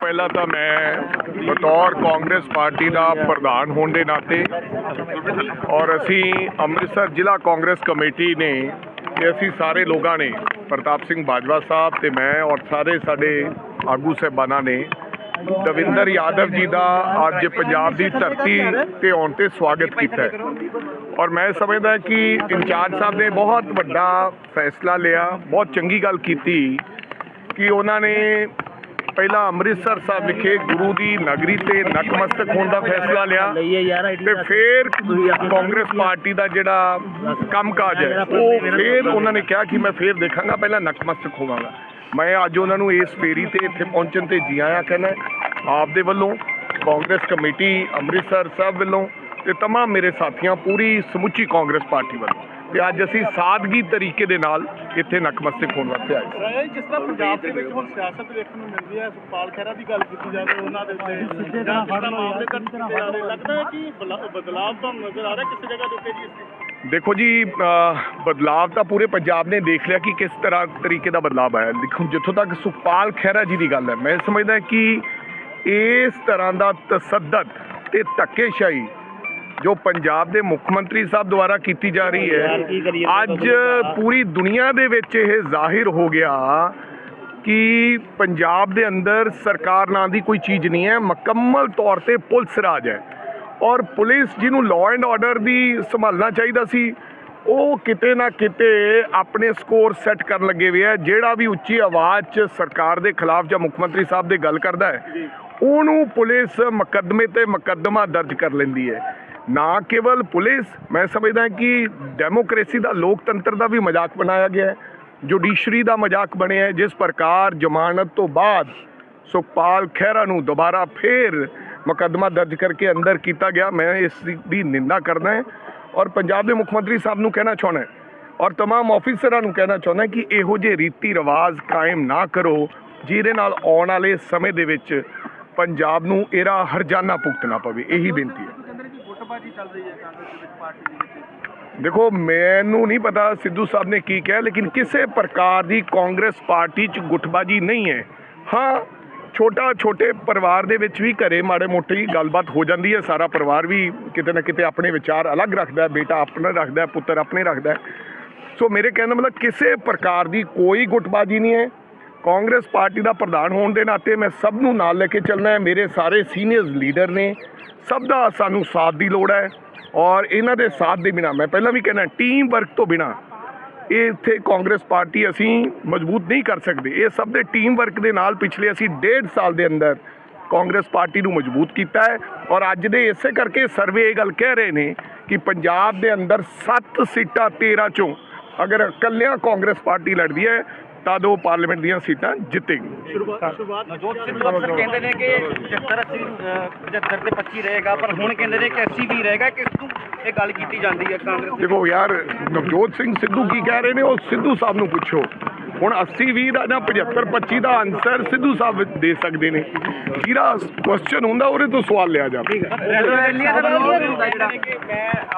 ਪਹਿਲਾਂ ਤਾਂ ਮੈਂ ਬਤੌਰ ਕਾਂਗਰਸ ਪਾਰਟੀ ਦਾ ਪ੍ਰਧਾਨ ਹੋਣ ਦੇ ਨਾਤੇ ਔਰ ਅਸੀਂ ਅੰਮ੍ਰਿਤਸਰ ਜ਼ਿਲ੍ਹਾ ਕਾਂਗਰਸ ਕਮੇਟੀ ਨੇ ਤੇ ਅਸੀਂ ਸਾਰੇ ਲੋਕਾਂ ਨੇ, ਪ੍ਰਤਾਪ ਸਿੰਘ ਬਾਜਵਾ ਸਾਹਿਬ ਤੇ ਮੈਂ ਔਰ ਸਾਰੇ ਸਾਡੇ ਆਗੂ ਸਹਿਬਾਨਾਂ ਨੇ, ਦਵਿੰਦਰ ਯਾਦਵ ਜੀ ਦਾ ਅੱਜ ਪੰਜਾਬ ਦੀ ਧਰਤੀ ਤੇ ਆਉਣ ਤੇ ਸਵਾਗਤ ਕੀਤਾ ਹੈ। ਔਰ ਮੈਂ ਸਮਝਦਾ ਕਿ ਇੰਚਾਰਜ ਸਾਹਿਬ ਨੇ ਬਹੁਤ ਵੱਡਾ ਫੈਸਲਾ ਲਿਆ, ਬਹੁਤ ਚੰਗੀ ਗੱਲ ਕੀਤੀ ਕਿ ਉਹਨਾਂ ਨੇ ਪਹਿਲਾਂ ਅੰਮ੍ਰਿਤਸਰ ਸਾਹਿਬ ਵਿਖੇ ਗੁਰੂ ਦੀ ਨਗਰੀ ਤੇ ਨਤਮਸਤਕ ਹੋਣ ਦਾ ਫੈਸਲਾ ਲਿਆ ਲਈਏ ਯਾਰ ਤੇ ਫਿਰ ਕਾਂਗਰਸ ਪਾਰਟੀ ਦਾ ਜਿਹੜਾ ਕੰਮਕਾਜ ਹੈ ਉਹ ਫਿਰ ਉਹਨਾਂ ਨੇ ਕਿਹਾ ਕਿ ਮੈਂ ਫਿਰ ਦੇਖਾਂਗਾ ਪਹਿਲਾਂ ਨਤਮਸਤਕ ਹੋਵਾਂਗਾ ਮੈਂ ਅੱਜ ਉਹਨਾਂ ਨੂੰ ਇਸ ਫੇਰੀ ਤੇ ਇੱਥੇ ਪਹੁੰਚਣ ਤੇ ਜੀ ਆਇਆਂ ਕਹਿੰਦਾ ਆਪ ਦੇ ਵੱਲੋਂ ਕਾਂਗਰਸ ਕਮੇਟੀ ਅੰਮ੍ਰਿਤਸਰ ਸਾਹਿਬ ਵੱਲੋਂ ਤੇ तमाम ਮੇਰੇ ਸਾਥੀਆਂ ਪੂਰੀ ਸਮੁੱਚੀ ਕਾਂਗਰਸ ਪਾਰਟੀ ਵੱਲੋਂ ਤੇ ਅੱਜ ਅਸੀਂ ਸਾਦਗੀ ਤਰੀਕੇ ਦੇ ਨਾਲ ਇੱਥੇ ਨਤਮਸਤਕ ਹੋਣ ਵਾਸਤੇ ਆਏ ਰਾਜਾ ਜੀ, ਜਿਸ ਤਰ੍ਹਾਂ ਪੰਜਾਬ ਦੇ ਵਿੱਚ ਹੁਣ ਸਿਆਸਤ ਵੇਖਣ ਨੂੰ ਮਿਲਦੀ ਹੈ ਸੁਖਪਾਲ ਖਹਿਰਾ ਦੀ ਗੱਲ ਕੀਤੀ ਜਾਵੇ ਉਹਨਾਂ ਦੇ ਉੱਤੇ ਜਾਂ ਕਿਦਾਂ ਮਾਮਲੇ ਦਰਜ ਕੀਤੇ ਜਾ ਰਹੇ। ਲੱਗਦਾ ਹੈ ਕਿ ਬਲਾ- ਬਦਲਾਵ ਤਾਂ ਨਜ਼ਰ ਆ ਰਿਹਾ ਕਿਸੇ ਜਗ੍ਹਾ ਦੇ ਉੱਤੇ ਜੀ ਇਸ ਤੇ। ਦੇਖੋ ਜੀ ਬਦਲਾਵ ਤਾਂ ਪੂਰੇ ਪੰਜਾਬ ਨੇ ਦੇਖ ਲਿਆ ਕਿ ਕਿਸ ਤਰ੍ਹਾਂ ਤਰੀਕੇ ਦਾ ਬਦਲਾਵ ਆਇਆ। ਦੇਖੋ ਜਿੱਥੋਂ ਤੱਕ ਸੁਖਪਾਲ ਖਹਿਰਾ ਜੀ ਦੀ ਗੱਲ ਹੈ ਮੈਂ ਸਮਝਦਾ ਕਿ ਇਸ ਤਰ੍ਹਾਂ ਦਾ ਤਸੱਦਦ ਤੇ ਧੱਕੇਸ਼ਾਹੀ ਜੋ ਪੰਜਾਬ ਦੇ ਮੁੱਖ ਮੰਤਰੀ ਸਾਹਿਬ ਦੁਆਰਾ ਕੀਤੀ ਜਾ ਰਹੀ ਹੈ ਅੱਜ ਪੂਰੀ ਦੁਨੀਆ ਦੇ ਵਿੱਚ ਇਹ ਜ਼ਾਹਿਰ ਹੋ ਗਿਆ ਕਿ ਪੰਜਾਬ ਦੇ ਅੰਦਰ ਸਰਕਾਰ ਨਾਂ ਦੀ ਕੋਈ ਚੀਜ਼ ਨਹੀਂ ਹੈ ਮੁਕੰਮਲ ਤੌਰ ਤੇ ਪੁਲਿਸ ਰਾਜ ਹੈ। ਔਰ ਪੁਲਿਸ ਜਿਹਨੂੰ ਲਾਅ ਐਂਡ ਆਰਡਰ ਦੀ ਸੰਭਾਲਣਾ ਚਾਹੀਦਾ ਸੀ ਉਹ ਕਿਤੇ ਨਾ ਕਿਤੇ ਆਪਣੇ ਸਕੋਰ ਸੈੱਟ ਕਰਨ ਲੱਗੇ ਹੋਏ ਆ ਜਿਹੜਾ ਵੀ ਉੱਚੀ ਆਵਾਜ਼ 'ਚ ਸਰਕਾਰ ਦੇ ਖਿਲਾਫ ਜਾਂ ਮੁੱਖ ਮੰਤਰੀ ਸਾਹਿਬ ਦੇ ਗੱਲ ਕਰਦਾ ਹੈ ਉਹਨੂੰ ਪੁਲਿਸ ਮੁਕੱਦਮੇ ਤੇ ਮੁਕੱਦਮਾ ਦਰਜ ਕਰ ਲੈਂਦੀ ਹੈ। ਨਾ ਕੇਵਲ ਪੁਲਿਸ ਮੈਂ ਸਮਝਦਾ ਕਿ ਡੈਮੋਕ੍ਰੇਸੀ ਦਾ ਲੋਕਤੰਤਰ ਦਾ ਵੀ ਮਜ਼ਾਕ ਬਣਾਇਆ ਗਿਆ ਹੈ ਜੁਡੀਸ਼ਰੀ ਦਾ ਮਜ਼ਾਕ ਬਣਿਆ ਹੈ ਜਿਸ ਪ੍ਰਕਾਰ ਜ਼ਮਾਨਤ ਤੋਂ ਬਾਅਦ ਸੁਖਪਾਲ ਖਹਿਰਾ ਨੂੰ ਦੁਬਾਰਾ ਫੇਰ ਮੁਕੱਦਮਾ ਦਰਜ ਕਰਕੇ ਅੰਦਰ ਕੀਤਾ ਗਿਆ ਮੈਂ ਇਸ ਦੀ ਨਿੰਦਾ ਕਰਦਾ ਹਾਂ ਔਰ ਪੰਜਾਬ ਦੇ ਮੁੱਖ ਮੰਤਰੀ ਸਾਹਿਬ ਨੂੰ ਕਹਿਣਾ ਚਾਹੁੰਦਾ ਹਾਂ ਔਰ तमाम ਆਫੀਸਰਾਂ ਨੂੰ ਕਹਿਣਾ ਚਾਹੁੰਦਾ ਕਿ ਇਹੋ ਜਿਹੇ ਰੀਤੀ ਰਿਵਾਜ ਕਾਇਮ ਨਾ ਕਰੋ ਜਿਹਦੇ ਨਾਲ ਆਉਣ ਵਾਲੇ ਸਮੇਂ ਦੇ ਵਿੱਚ ਪੰਜਾਬ ਨੂੰ ਇਹਦਾ ਹਰਜਾਨਾ ਭੁਗਤਣਾ ਪਵੇ ਇਹੀ ਬੇਨਤੀ ਹੈ ਕਹਿੰਦੇ ਚੱਲ ਰਹੀ ਹੈ ਕਾਂਗਰਸ ਦੇ ਵਿੱਚ, ਪਾਰਟੀ ਦੇ ਵਿੱਚ। ਦੇਖੋ, ਮੈਨੂੰ ਨਹੀਂ ਪਤਾ ਸਿੱਧੂ ਸਾਹਿਬ ਨੇ ਕੀ ਕਿਹਾ, ਲੇਕਿਨ ਕਿਸੇ ਪ੍ਰਕਾਰ ਦੀ ਕਾਂਗਰਸ ਪਾਰਟੀ 'ਚ ਗੁੱਟਬਾਜੀ ਨਹੀਂ ਹੈ। ਹਾਂ ਛੋਟਾ ਛੋਟੇ ਪਰਿਵਾਰ ਦੇ ਵਿੱਚ ਵੀ ਘਰੇ ਮਾੜੇ ਮੋਟੇ ਗੱਲਬਾਤ ਹੋ ਜਾਂਦੀ ਹੈ। ਸਾਰਾ ਪਰਿਵਾਰ ਵੀ ਕਿਤੇ ਨਾ ਕਿਤੇ ਆਪਣੇ ਵਿਚਾਰ ਅਲੱਗ ਰੱਖਦਾ ਹੈ, ਬੇਟਾ ਆਪਣਾ ਰੱਖਦਾ ਹੈ, ਪੁੱਤਰ ਆਪਣੇ ਰੱਖਦਾ ਹੈ। ਸੋ ਮੇਰੇ ਕਹਿਣ ਦਾ ਮਤਲਬ ਕਿਸੇ ਪ੍ਰਕਾਰ ਦੀ ਕੋਈ ਗੁੱਟਬਾਜੀ ਨਹੀਂ ਹੈ। ਕਾਂਗਰਸ ਪਾਰਟੀ ਦਾ ਪ੍ਰਧਾਨ ਹੋਣ ਦੇ ਨਾਤੇ ਮੈਂ ਸਭ ਨੂੰ ਨਾਲ ਲੈ ਕੇ ਚੱਲਣਾ ਹੈ। ਮੇਰੇ ਸਾਰੇ ਸੀਨੀਅਰਸ ਲੀਡਰ ਨੇ, ਸਭ ਦਾ ਸਾਨੂੰ ਸਾਥ ਦੀ ਲੋੜ ਹੈ ਔਰ ਇਹਨਾਂ ਦੇ ਸਾਥ ਦੇ ਬਿਨਾ, ਮੈਂ ਪਹਿਲਾਂ ਵੀ ਕਹਿਣਾ ਟੀਮ ਵਰਕ ਤੋਂ ਬਿਨਾ ਇਹ ਇੱਥੇ ਕਾਂਗਰਸ ਪਾਰਟੀ ਅਸੀਂ ਮਜ਼ਬੂਤ ਨਹੀਂ ਕਰ ਸਕਦੇ। ਇਹ ਸਭ ਦੇ ਟੀਮ ਵਰਕ ਦੇ ਨਾਲ ਪਿਛਲੇ ਅਸੀਂ ਡੇਢ ਸਾਲ ਦੇ ਅੰਦਰ ਕਾਂਗਰਸ ਪਾਰਟੀ ਨੂੰ ਮਜ਼ਬੂਤ ਕੀਤਾ ਹੈ ਔਰ ਅੱਜ ਦੇ ਇਸੇ ਕਰਕੇ ਸਰਵੇ ਇਹ ਗੱਲ ਕਹਿ ਰਹੇ ਨੇ ਕਿ ਪੰਜਾਬ ਦੇ ਅੰਦਰ 7 ਸੀਟਾਂ 13 ਚੋਂ ਅਗਰ ਇਕੱਲਿਆਂ ਕਾਂਗਰਸ ਪਾਰਟੀ ਲੜਦੀ ਹੈ ਤਾਂ ਦੋ ਪਾਰਲੀਮੈਂਟ ਦੀਆਂ ਸੀਟਾਂ ਜਿੱਤੇਗੀ। ਸ਼ੁਰੂਆਤ ਸ਼ੁਰੂਆਤ ਨਵਜੋਤ ਸਿੱਧੂ ਅਕਸਰ ਕਹਿੰਦੇ ਨੇ ਕਿ 75 80 75 ਤੇ 25 ਰਹੇਗਾ ਪਰ ਹੁਣ ਕਹਿੰਦੇ ਨੇ ਕਿ 80 ਵੀ ਰਹੇਗਾ ਕਿਸ ਨੂੰ ਇਹ ਗੱਲ ਕੀਤੀ ਜਾਂਦੀ ਹੈ ਕਾਂਗਰਸ ਦੀ। ਦੇਖੋ ਯਾਰ ਨਵਜੋਤ ਸਿੰਘ ਸਿੱਧੂ ਕੀ ਕਹਿ ਰਹੇ ਨੇ ਉਹ ਸਿੱਧੂ ਸਾਹਿਬ ਨੂੰ ਪੁੱਛੋ। ਹੁਣ 80 20 ਦਾ ਜਾਂ 75 25 ਦਾ ਆਨਸਰ ਸਿੱਧੂ ਸਾਹਿਬ ਦੇ ਸਕਦੇ ਨੇ। ਜਿਹੜਾ ਕੁਐਸਚਨ ਹੁੰਦਾ ਉਹਦੇ ਤੋਂ ਸਵਾਲ ਲਿਆ ਜਾਵੇ।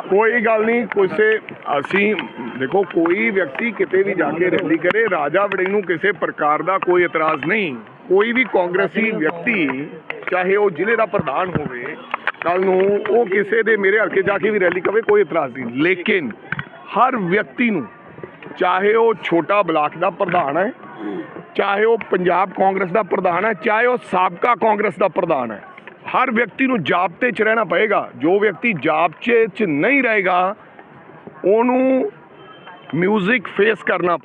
ਕੋਈ ਗੱਲ ਨਹੀਂ ਕਿਸੇ ਅਸੀਂ ਦੇਖੋ, ਕੋਈ ਵਿਅਕਤੀ ਕਿਤੇ ਵੀ ਜਾ ਕੇ ਰੈਲੀ ਕਰੇ, ਰਾਜਾ ਵੜਿੰਗ ਨੂੰ ਕਿਸੇ ਪ੍ਰਕਾਰ ਦਾ ਕੋਈ ਇਤਰਾਜ਼ ਨਹੀਂ। ਕੋਈ ਵੀ ਕਾਂਗਰਸੀ ਵਿਅਕਤੀ, ਚਾਹੇ ਉਹ ਜ਼ਿਲ੍ਹੇ ਦਾ ਪ੍ਰਧਾਨ ਹੋਵੇ ਕੱਲ ਨੂੰ ਉਹ ਕਿਸੇ ਦੇ ਮੇਰੇ ਹਲਕੇ ਜਾ ਕੇ ਵੀ ਰੈਲੀ ਕਰੇ ਕੋਈ ਇਤਰਾਜ਼ ਨਹੀਂ। ਲੇਕਿਨ ਹਰ ਵਿਅਕਤੀ ਨੂੰ, ਚਾਹੇ ਉਹ ਛੋਟਾ ਬਲਾਕ ਦਾ ਪ੍ਰਧਾਨ ਹੈ, ਚਾਹੇ ਉਹ ਪੰਜਾਬ ਕਾਂਗਰਸ ਦਾ ਪ੍ਰਧਾਨ ਹੈ, ਚਾਹੇ ਉਹ ਸਾਬਕਾ ਕਾਂਗਰਸ ਦਾ ਪ੍ਰਧਾਨ ਹੈ, ਹਰ ਵਿਅਕਤੀ ਨੂੰ ਜਾਬਤੇ 'ਚ ਰਹਿਣਾ ਪਏਗਾ। ਜੋ ਵਿਅਕਤੀ ਜਾਬਤੇ 'ਚ ਨਹੀਂ ਰਹੇਗਾ, ਉਹਨੂੰ ਮਿਊਜ਼ਿਕ ਫੇਸ ਕਰਨਾ